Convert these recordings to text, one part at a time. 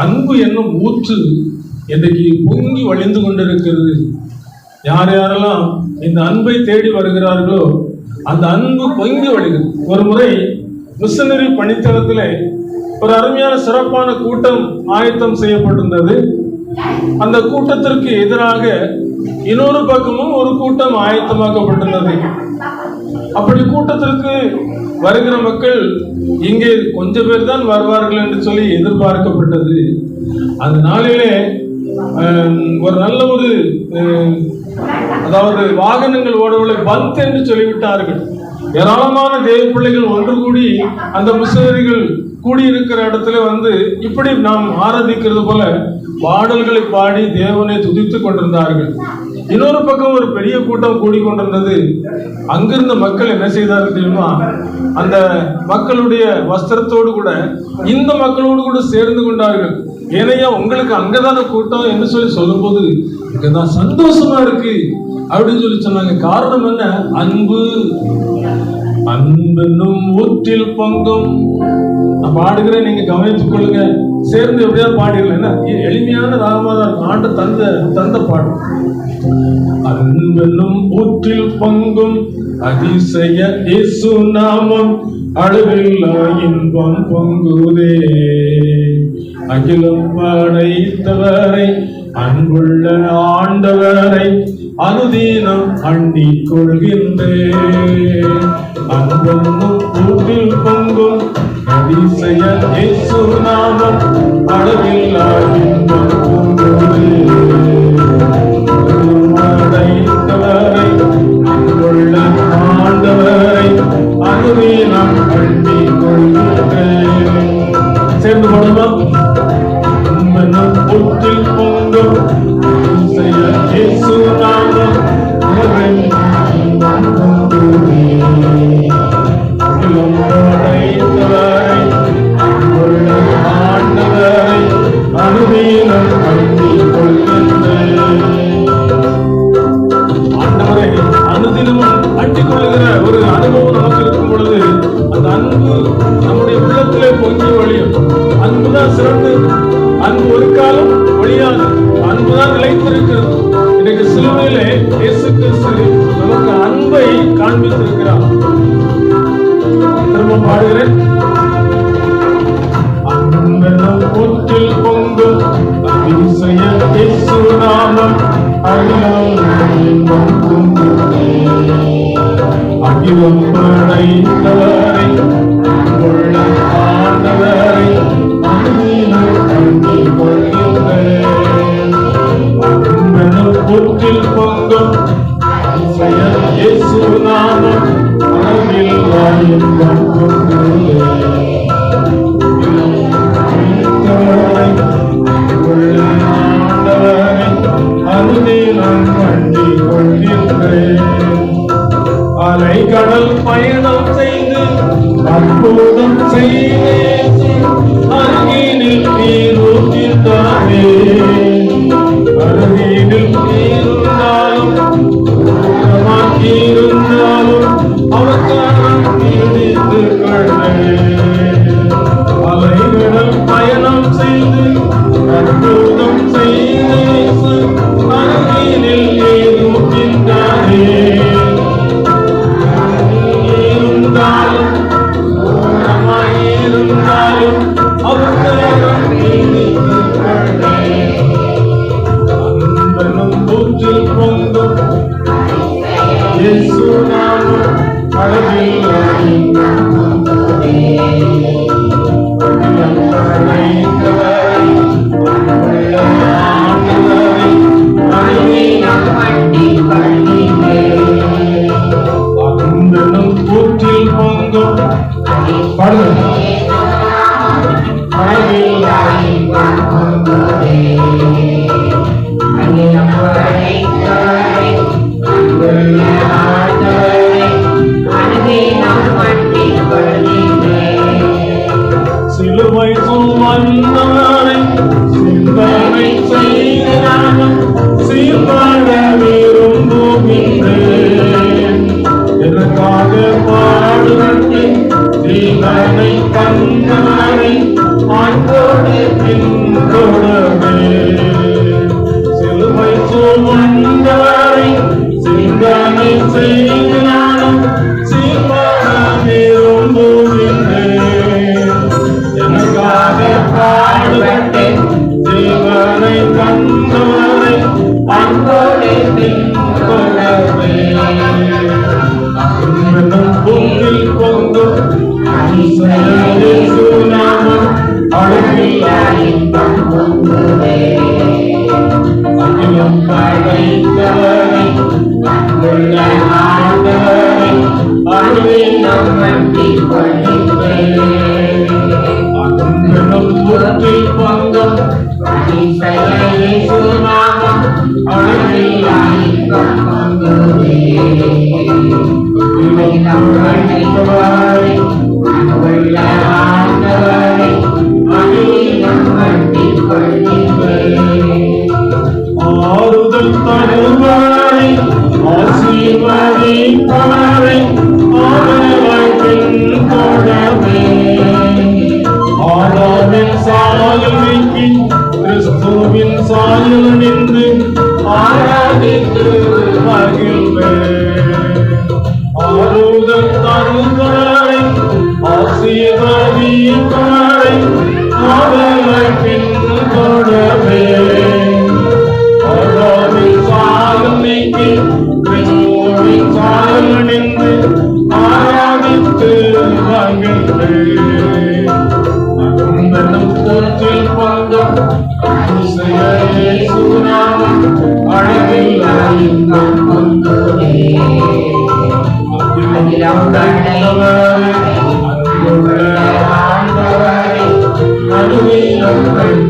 அன்பு என்னும் ஊற்று இன்றைக்கு பொங்கி வழிந்து கொண்டிருக்கிறது. யார் யாரெல்லாம் இந்த அன்பை தேடி வருகிறார்களோ அந்த அன்பு பொங்கி வழிகிறது. ஒரு முறை மிஷனரி பணித்தளத்தில் ஒரு அருமையான சிறப்பான கூட்டம் ஆயத்தம் செய்யப்பட்டிருந்தது. அந்த கூட்டத்திற்கு எதிராக இன்னொரு பக்கமும் ஒரு கூட்டம் ஆயத்தமாக்கப்பட்டுள்ளது அப்படி கூட்டத்திற்கு வருகிற மக்கள் இங்கே கொஞ்ச பேர் தான் வருவார்கள் என்று சொல்லி எதிர்பார்க்கப்பட்டது. அந்த நாளிலே ஒரு நல்ல ஒரு அதாவது வாகனங்கள் ஓடவில்லை பந்த் என்று சொல்லிவிட்டார்கள். ஏராளமான தேவ பிள்ளைகள் ஒன்று கூடி அந்த மிஷனரிகள் கூடியிருக்கிற இடத்துல வந்து இப்படி நாம் ஆராதிக்கிறது போல பாடல்களை பாடி தேவனை துதித்துக் கொண்டிருந்தார்கள். இன்னொரு பக்கம் ஒரு பெரிய கூட்டம் கூடிக்கொண்டிருந்தது. அங்கிருந்த மக்கள் என்ன செய்தார்கள் தெரியுமா? அந்த மக்களுடைய வஸ்திரத்தோடு கூட இந்த மக்களோடு கூட சேர்ந்து கொண்டார்கள். ஏனையா உங்களுக்கு அங்கதான கூட்டம் என்று சொல்லி சொல்லும்போது தான் சந்தோஷமா இருக்கு அப்படின்னு சொல்லி சொன்னாங்க. காரணம் என்ன? அன்பு. அன்பென்னும் ஊற்றில் பங்கும். நான் பாடுகிறேன் நீங்க கவனித்துக் கொள்ளுங்க. சேர்ந்து எப்படியா பாடிடலாம். என்ன? எளிமையான ராகமா தான் இருக்கும். ஆண்டு தந்த தந்த பாடும் அன்பென்னும் ஊற்றில் பங்கும் அதிசய இயேசு நாமம் அளவில்லா இன்பம் பொங்குதே. அகிலம் படைத்தவரை அன்புள்ள ஆண்டவரை அனுதீனம் அண்டிக் கொள்கின்றேன் அன்பென்னும் ஊற்றில் பொங்கும் அதிசய இயேசு நாமம் அளவில்லா அன்பை திரும்ப பாடுகிறேன் அன்பெனும் ஊற்றில் பொங்கும் அதிசய இயேசு அகிலம் அகிலம் அலை கடல் பயணம் செய்து அற்புதம் செய்தே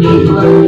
நம் வண்டிக்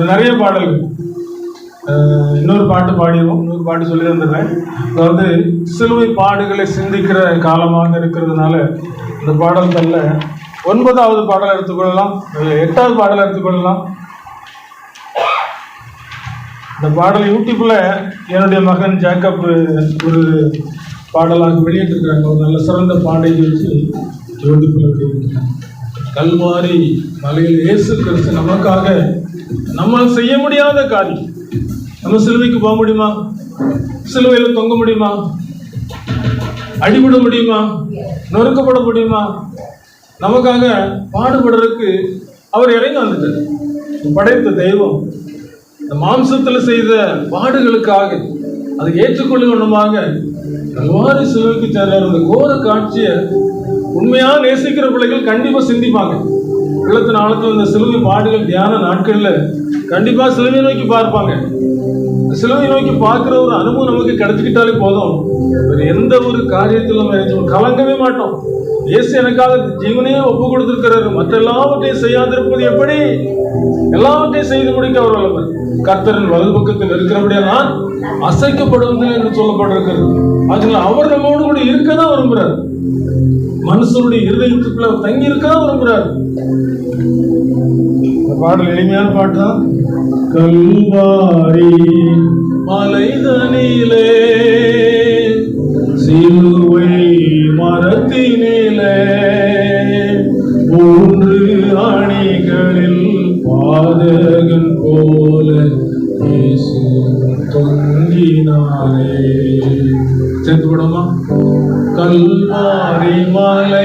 நிறைய பாடல்கள் இன்னொரு பாட்டு பாடிடுவோம். இன்னொரு பாட்டு சொல்லி தந்துடுறேன். அதாவது சிலுவை பாடுகளை சிந்திக்கிற காலமாக இருக்கிறதுனால இந்த பாடல் ஒன்பதாவது பாடல் எடுத்துக்கொள்ளலாம் இல்லை எட்டாவது பாடல் எடுத்துக்கொள்ளலாம் இந்த பாடல் யூடியூப்பில் என்னுடைய மகன் ஜேக்கப் ஒரு பாடலாக வெளியிட்டிருக்கிறாங்க. ஒரு நல்ல சிறந்த பாடகி வச்சு யூடியூப்பில் வெளியிட்டிருக்காங்க கல்வாரி மலையில் இயேசு கிறிஸ்து நமக்காக நம்மால் செய்ய முடியாத காரியம் நம்ம சிலுவைக்கு போக முடியுமா? சிலுவையில் தொங்க முடியுமா? அடிபட முடியுமா? நொறுக்கப்பட முடியுமா? நமக்காக பாடுபடுறதுக்கு அவர் இறங்கி வந்துட்டார். படைத்த தெய்வம். இந்த மாம்சத்துல செய்த பாடுகளுக்காக அதை ஏற்றுக்கொள்ளும் ஒண்ணுமாக கல்வாரி சிலுவைக்கு சேர்ந்த அந்த கோர காட்சியை உண்மையாக நேசிக்கிற பிள்ளைகள் கண்டிப்பா சிந்திப்பாங்க. இழுத்த நாளத்தில் இந்த சிலுவை பாடுகள் தியான நாட்களில் கண்டிப்பாக சிலுவை நோக்கி பார்ப்பாங்க. சிலுவை நோக்கி பார்க்குற ஒரு அனுபவம் நமக்கு கிடைச்சிக்கிட்டாலே போதும். வேற எந்த ஒரு காரியத்திலும் நம்ம கலங்கவே மாட்டோம். இயேசு எனக்காக ஜீவனையே ஒப்பு கொடுத்துருக்கிறாரு. மற்ற எல்லாவற்றையும் செய்யாதிருப்பது எப்படி? எல்லாவற்றையும் செய்து முடிக்க அவர் வல்லவர் கர்த்தரின் வலது பக்கத்தில் இருக்கிறபடியா நான் அசைக்கப்படுவதில்லை என்று சொல்லப்பட்டிருக்கிறது. அதனால அவர் நம்மோடு கூட இருக்க தான் விரும்புகிறார் மனுஷனுடைய இருதயத்துக்குள்ள தங்கி இருக்க தான் விரும்புறார். பாடல் எளிமையான பாட்டு தான் கல்வாரி மலைதனிலே சிலுவை மரத்தினிலே மூன்று அணிகளில் பாதகன் போல தொங்கினாலே தொங்கினாரே சேர்த்து விடமா கல்வாரி மலை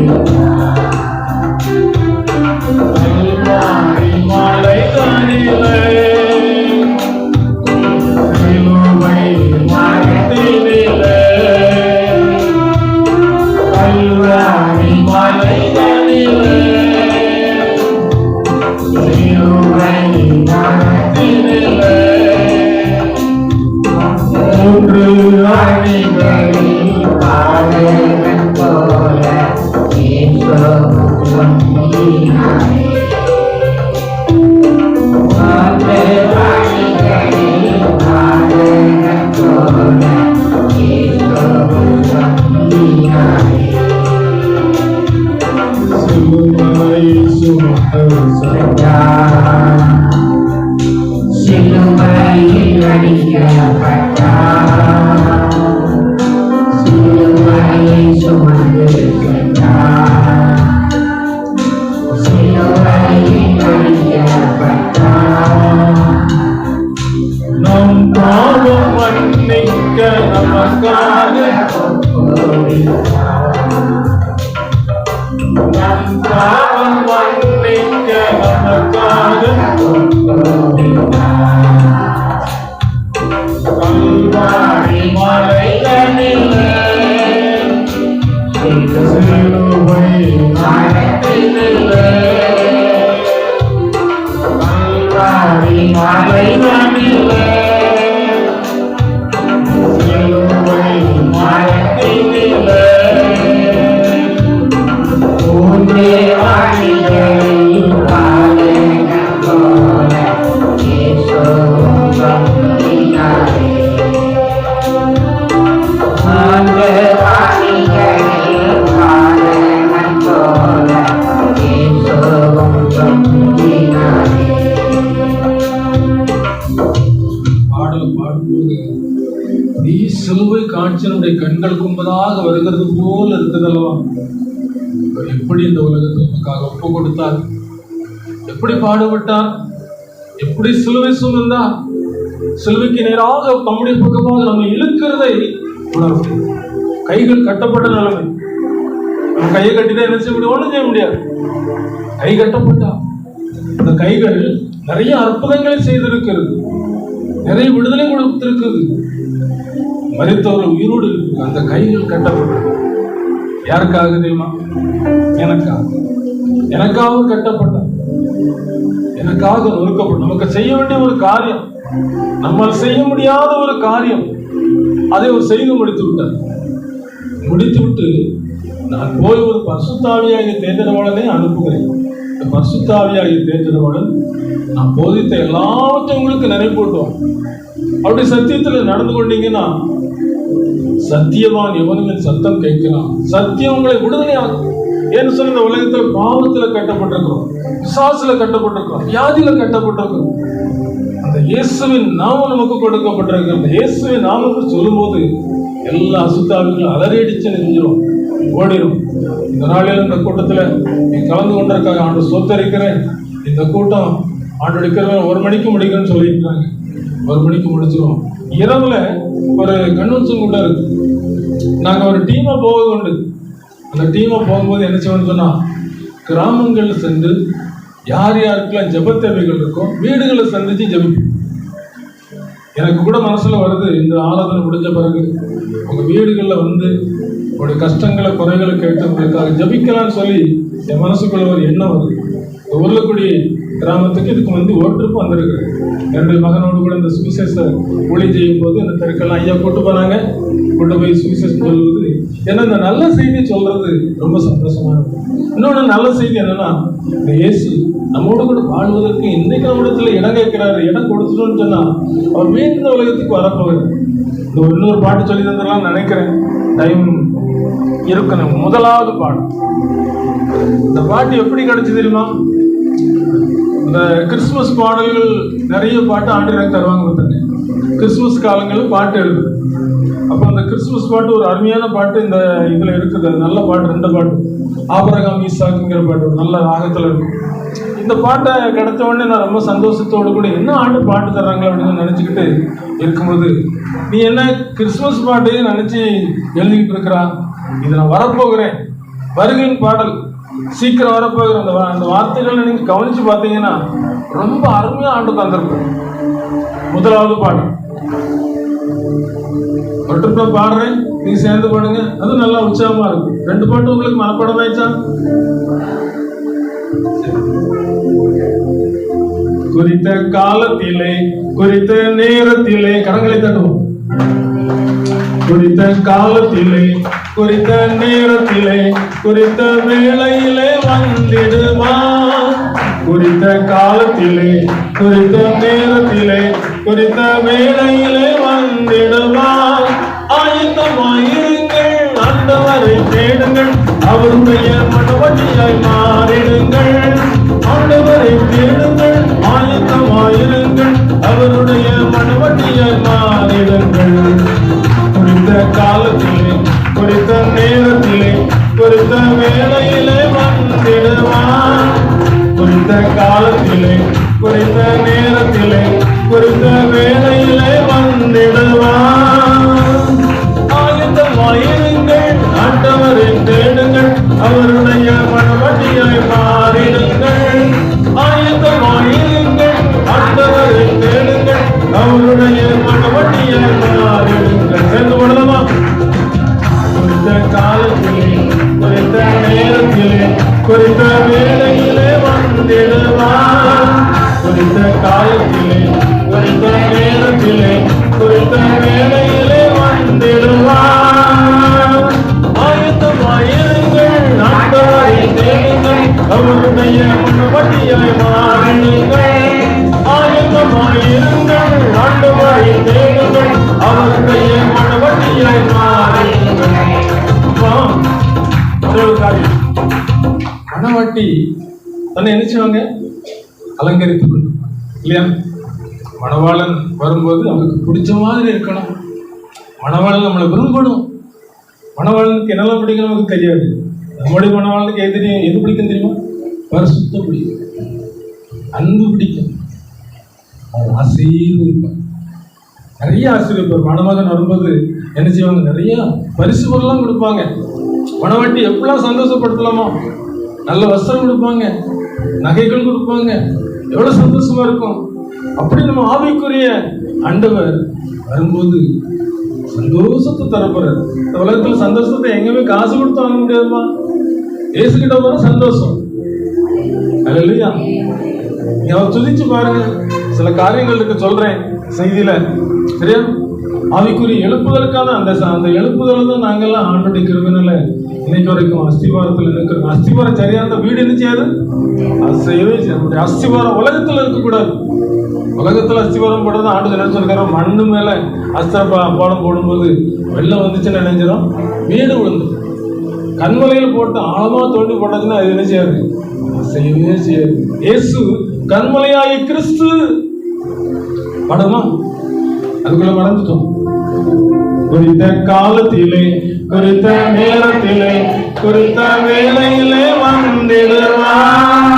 கல்வாரி Oh, so மலைதனிலே சிலுவை சுமந்தார் சிலுவைக்கு நேராக தம்முடைய பக்கமாக நம்ம இழுக்கிறதை உணர்வோம் கைகள் கட்டப்பட்ட நிலைமை. நம்ம கையை கட்டிதான் என்ன செய்ய முடியும்? ஒண்ணும் செய்ய முடியாது. கை கட்டப்பட்டா அந்த கைகள் நிறைய அற்புதங்களை செய்திருக்கிறது. நிறைய விடுதலை கொடுத்திருக்குது மறித்தவர் உயிரோடு இருக்கு. அந்த கைகள் கட்டப்பட்டது யாருக்காக தெரியுமா? எனக்காக. எனக்காக கட்டப்பட்டார் எனக்காக நொறுக்கப்படும் நமக்கு செய்ய வேண்டிய ஒரு காரியம். நம்மால் செய்ய முடியாத ஒரு காரியம். அதை அவர் செய்து முடித்து விட்டார். முடித்து விட்டு நான் போய் ஒரு பசுத்தாவியாகிய தேர்ந்தெடுவாளனை அனுப்புகிறேன். இந்த பசுத்தாவியாகிய தேர்ந்தெடுவாளன் நான் போதித்த எல்லாவற்றையும் உங்களுக்கு நினைப்பூட்டுவான் அப்படி சத்தியத்தில் நடந்து கொண்டீங்கன்னா சத்தியவான் எவனுமே சத்தம் கேட்கிறான். சத்தியம் உங்களை விடுதலையாகும் ஏன்னு சொன்ன இந்த உலகத்தில் பாவத்தில் கட்டப்பட்டிருக்கிறோம். விசாசுல கட்டப்பட்டிருக்கிறோம் வியாதியில கட்டப்பட்டிருக்கிறோம் அந்த இயேசுவின் நாமம் நமக்கு கொடுக்கப்பட்டிருக்கு. அந்த இயேசுவின் நாமத்தை சொல்லும்போது எல்லா அசுத்தாவிகளும் அலறியடிச்சு நெஞ்சிரும் ஓடிடும் இந்த நாளில் இந்த கூட்டத்தில் நீ கலந்து கொண்டிருக்காங்க ஆண்டு சொத்தரிக்கிறேன். இந்த கூட்டம் ஆண்டு எடுக்கிறவன் ஒரு மணிக்கு முடிக்கணும்னு சொல்லியிருக்காங்க. ஒரு மணிக்கு முடிச்சிருவோம். இரவுல ஒரு கன்வென்ஷன் கூட இருக்கு. நாங்கள் ஒரு டீமை போக உண்டு. அந்த டீமை போகும்போது என்ன செய்வோம்னு சொன்னால் கிராமங்கள்ல சென்று யார் யாருக்கெல்லாம் ஜப தேவைகள் இருக்கோ வீடுகளை சந்திச்சு ஜெபிப்போம். எனக்கு கூட மனசுல வருது இந்த ஆராதனை முடிஞ்ச பிறகு உங்க வீடுகளில் வந்து உங்களுடைய கஷ்டங்களை குறைகளை கேட்டு உங்களுக்காக ஜபிக்கலாம்னு சொல்லி என் மனசுக்குள்ள ஒரு எண்ணம் வருது. இந்த கிராமத்துக்கு இதுக்கு வந்து ஓட்டுப்பு வந்திருக்கு என்னுடைய மகனோடு கூட இந்த சுவிசேஷ ஒளி செய்யும் போது இந்த தெருக்கெல்லாம் ஐயா கூட்டு போனாங்க. கொண்டு போய் சுவிசேஷம் சொல்வது ஏன்னா இந்த நல்ல செய்தி சொல்றது ரொம்ப சந்தோஷமா இருக்கும் இன்னொன்று நல்ல செய்தி என்னன்னா இந்த இயேசு நம்மோடு கூட வாழ்வதற்கு இன்னைக்கு நம்மிடத்துல இடம் கேட்கிறாரு இடம் கொடுத்துட்டோம்னு சொன்னா அவர் மீண்டும் இந்த உலகத்துக்கு வரப்போகிறார். இந்த இன்னொரு பாட்டு சொல்லி தந்துடலாம் நினைக்கிறேன். டைம் இருக்கணும். முதலாவது பாட்டு. இந்த பாட்டு எப்படி கிடைச்சு தெரியுமா? இந்த கிறிஸ்துமஸ் பாடல்கள் நிறைய பாட்டு ஆண்டு தருவாங்க பார்த்தேன் கிறிஸ்துமஸ் காலங்களில் பாட்டு எழுது. அப்போ அந்த கிறிஸ்துமஸ் பாட்டு ஒரு அருமையான பாட்டு இந்த இதில் இருக்குது. நல்ல பாட்டு ரெண்டு பாட்டு. ஆபரகம் ஈசாக்குங்கிற பாட்டு ஒரு நல்ல ராகத்தில் இருக்கும் இந்த பாட்டை கிடைச்ச உடனே நான் ரொம்ப சந்தோஷத்தோடு கூட என்ன ஆண்டு பாட்டு தர்றாங்க அப்படின்னு நினச்சிக்கிட்டு இருக்கும்போது நீ என்ன கிறிஸ்துமஸ் பாட்டையும் நினச்சி எழுதிக்கிட்டு இருக்கிறா? இது நான் வரப்போகிறேன். வருகையின் பாடல். சீக்கிரம் வரப்போகிற அந்த வா- அந்த வார்த்தைகளை நீங்க கவனிச்சு பார்த்தீங்கன்னா ரொம்ப அருமையா ஆண்டு தந்திருக்கும். முதலாவது பாடல். ஒரு பாடுறேன் நீ சேர்ந்து பாடுங்க. அது நல்லா உற்சாகமா இருக்கும். ரெண்டு பாட்டு உங்களுக்கு மனப்பாடம் ஆயிடுச்சா? குறித்த காலத்திலே குறித்த நேரத்திலே கரங்களை தட்டுவோம். குறித்த காலத்திலே குறித்த நேரத்திலே குறித்த வேளையிலே வந்திடுமா? குறித்த காலத்திலே குறித்த நேரத்திலே குறித்த வேளையிலே வந்திடுமா? ஆயத்தமாயிருங்கள் ஆண்டவரை தேடுங்கள் அவருடைய மனவழியாய் மாறிடுங்கள். ஆண்டவரை தேடுங்கள் ஆயத்தமாயிருங்கள் அவருடைய மனவழியாய் மாறிடுங்கள். குறித்த காலத்திலே குறித்த நேரத்திலே குறித்த வேலையிலே வந்திடுவான். குறித்த காலத்திலே குறித்த நேரத்திலே குறித்த குறித்த காலத்திலே குறித்த நேரத்திலே குறித்த வேலையிலே வந்திடுவார் ஆயத்தமாயிருங்கள் நாட்டாரை தேடுங்கள் அவருடைய முன்னவட்டியாய் மாறுங்கள் ஆயத்தமாயிருங்கள் ஆண்டவரை தேடுங்கள் அவருடைய மனவட்டியாய் மாறுங்கள் அப்பா, தன்னை என்ன செய்வாங்க அலங்கரித்துக் கொண்டு இல்லையா? மணவாளன் வரும்போது அவனுக்கு பிடிச்ச மாதிரி இருக்கணும். மணவாளன் நம்மளை விரும்பணும். மணவாளனுக்கு என்னெல்லாம் பிடிக்கும் நமக்கு தெரியாது. நம்முடைய மணவாளனுக்கு எது தெரியும்? எது பிடிக்கும் தெரியுமா? பரிசுத்தம் பிடிக்கும். அன்பு பிடிக்கும். அவர் ஆசீர்வதிப்பார் நிறைய ஆசீர்வதிப்பார் மணமகன் வரும்போது என்ன செய்வாங்க? நிறைய பரிசு பொருள்லாம் கொடுப்பாங்க. மணவாட்டி எப்படிலாம் சந்தோஷப்படுத்தலாமோ? நல்ல வஸ்திரம் கொடுப்பாங்க. நகைகள் கொடுப்பாங்க. எவ்வளவு சந்தோஷமா இருக்கும். அப்படி நம்ம ஆவிக்குரிய ஆண்டவர் வரும்போது சந்தோஷத்தை தரப்படுறார். இந்த உலகத்துல சந்தோஷத்தை எங்கேயுமே காசு கொடுத்து வாங்க முடியாதுமா ஏசுகிட்ட போற சந்தோஷம். அல்லையா அவர் துதிச்சு பாருங்க. சில காரியங்கள் இருக்கு சொல்றேன் செய்தியில. சரியா? ஆவிக்குரிய எழுப்புதலுக்கான அந்த அந்த எழுப்புதல் தான் நாங்கெல்லாம் ஆண்டுடைய கிருபினால இன்னைக்கு வரைக்கும் அஸ்திவாரத்தில் இருக்கிறோம் அஸ்திவாரம் சரியா இருந்தால் வீடு என்ன செய்யாது அது செய்யவே நம்முடைய அஸ்திவாரம் உலகத்துல இருக்கக்கூடாது. உலகத்துல அஸ்திவாரம் போடுறது ஆண்டு நினைச்சிருக்கிற மண்ணு மேல அஸ்திர பா- பாடம் போடும்போது வெள்ளம் வந்துச்சுன்னு நினைஞ்சிடும் வீடு விழுந்து கண்மலையில் போட்டு ஆழமா தோண்டி போட்டதுன்னா அது என்ன செய்யாது? அது செய்யவே செய்யாது. இயேசு கண்மலையாகி கிறிஸ்து. படமா? அதுக்குள்ள மறந்துட்டோம் குறித்த காலத்திலே குறித்த நேரத்திலே குறித்த வேலையிலே வந்திடுவார்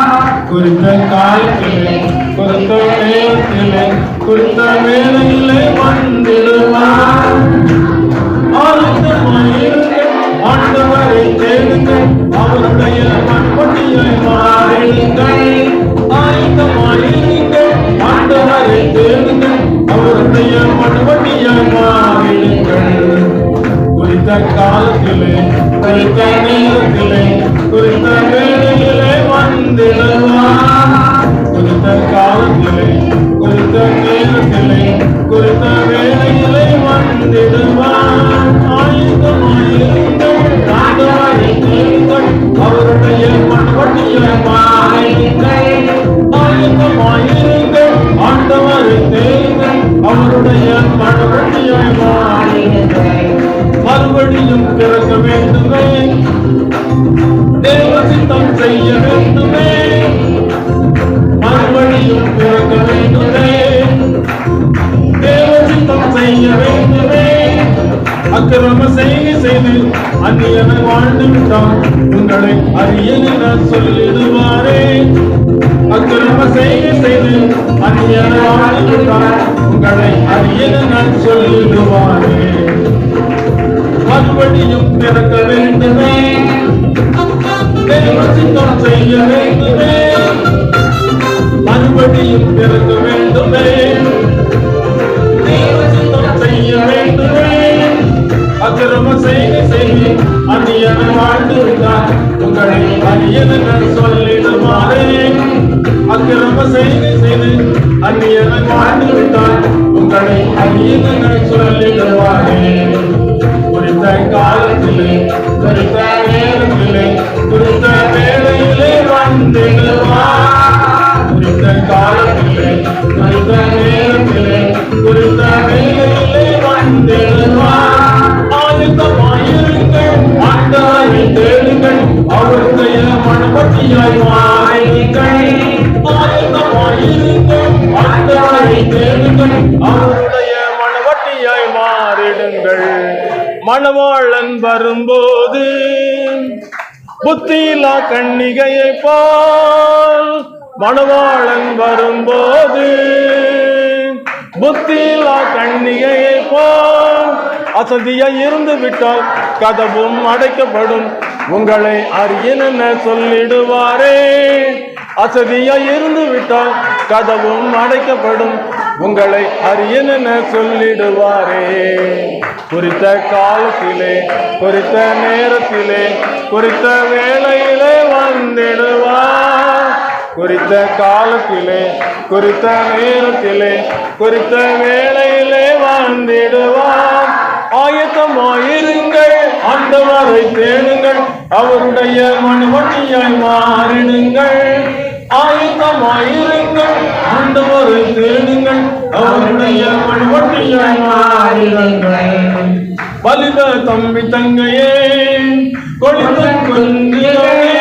குறித்த காலத்திலே குறித்த நேரத்திலே குறித்த வேலையிலே வந்திடுவார் ஆண்டவரை தேடுங்கள் அவருடைய மண்பட்டியை மாறுங்கள் ஆயத்தமாயிருங்கள் ஆண்டவரை தேடுங்கள் அவருடைய குறித்த நேரத்திலே குறித்த குறித்த காலத்திலே குறித்த நேரத்திலே குறித்த வேளையிலே வந்திடுவார் ஆயுதமாயிருங்கள் ஆண்டவரை தேடுங்கள் அவருடைய மண்பட்டியை மாறுங்கள் ஆயுதமாயிருங்கள் ஆண்டவரை அவருடைய அக்கிரம செய்கை செய்து அந்நியனை வாழ்ந்து விட்டான் உங்களை அரியன் என சொல்லிடுவாரே. அக்கிரம செய்கை செய்து அந்நியனை வாழ்ந்து விட்டான் உங்களை அரியன் என சொல்லிடுவாரே. மறுபடியும் பிறக்க வேண்டுமே. தேவசித்தம் செய்ய வேண்டுமே. மறுபடியும் பிறக்க வேண்டுமே. தேவசித்தம் செய்ய வேண்டுமே. அக்கிரம செய்தி செய்தி அந்நியன வாழ்ந்து உங்களை அரியன சொல்லிடுமாறே. அக்கிரம செய்தி செய்து அந்நியன வாழ்ந்து உங்களை அரியன சொல்லிடுவாரே குறித்த காலத்திலே குறித்த நேரத்திலே குறித்த வேளையிலே வந்திடுவார் குறித்த காலத்திலே குறித்த நேரம் அவருடைய மனவட்டியாய் மாறிடுங்கள் மணவாளன் வரும்போது புத்தியிலா கண்ணிகையை பால் மணவாளன் வரும்போது புத்தியிலா கண்ணிகையை பால் அசதியா இருந்து விட்டால் கதவும் அடைக்கப்படும். உங்களை அறியன சொல்லிடுவாரே. அசதியா இருந்து விட்டால் கதவும் அடைக்கப்படும். உங்களை அறியன சொல்லிடுவாரே. குறித்த காலத்திலே குறித்த நேரத்திலே குறித்த வேளையிலே வந்திடுவார். குறித்த காலத்திலே குறித்த நேரத்திலே குறித்த வேளையிலே வந்திடுவார். ஆயத்தமாயிருங்கள் அந்த வரை தேடு அவருடைய மணிமணியாய் மாறிடுங்கள். ஆயத்தமாயிருங்கள் ஆண்டவரை தேடுங்கள் அவருடைய மணிமணியாய் மாறிடுங்கள். வலித தம்பி தங்கையே கொடித்த குஞ்சுகளே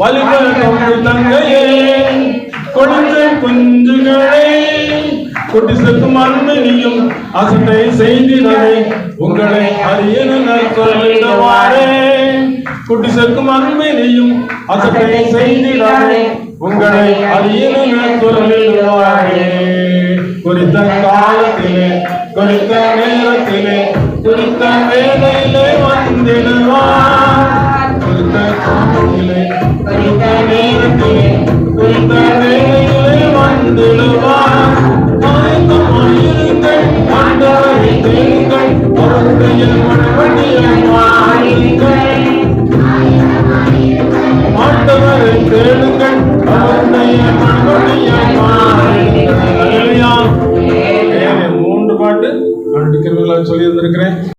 வலித தம்பி தங்கையே கொடித்த குஞ்சுகளே குட்டி செத்தும் அசட்டை செய்திடவே. உங்களை அரியன சொல்லிடுவாரே. குட்டு சேர்க்கும் அருமையிலையும் அசட்டை செய்தினாரே உங்களை அறியன குரலில்வாரே குறித்த காலத்திலே குறித்த நேரத்திலே குறித்த வேலையிலே வந்திடுவார் குறித்த காலத்திலே குறித்த நேரத்திலே குறித்த வேலையிலே வந்திடுவார் மயக்கமாயிருங்கள் ஆண்டவரை தேங்கள் அவருடைய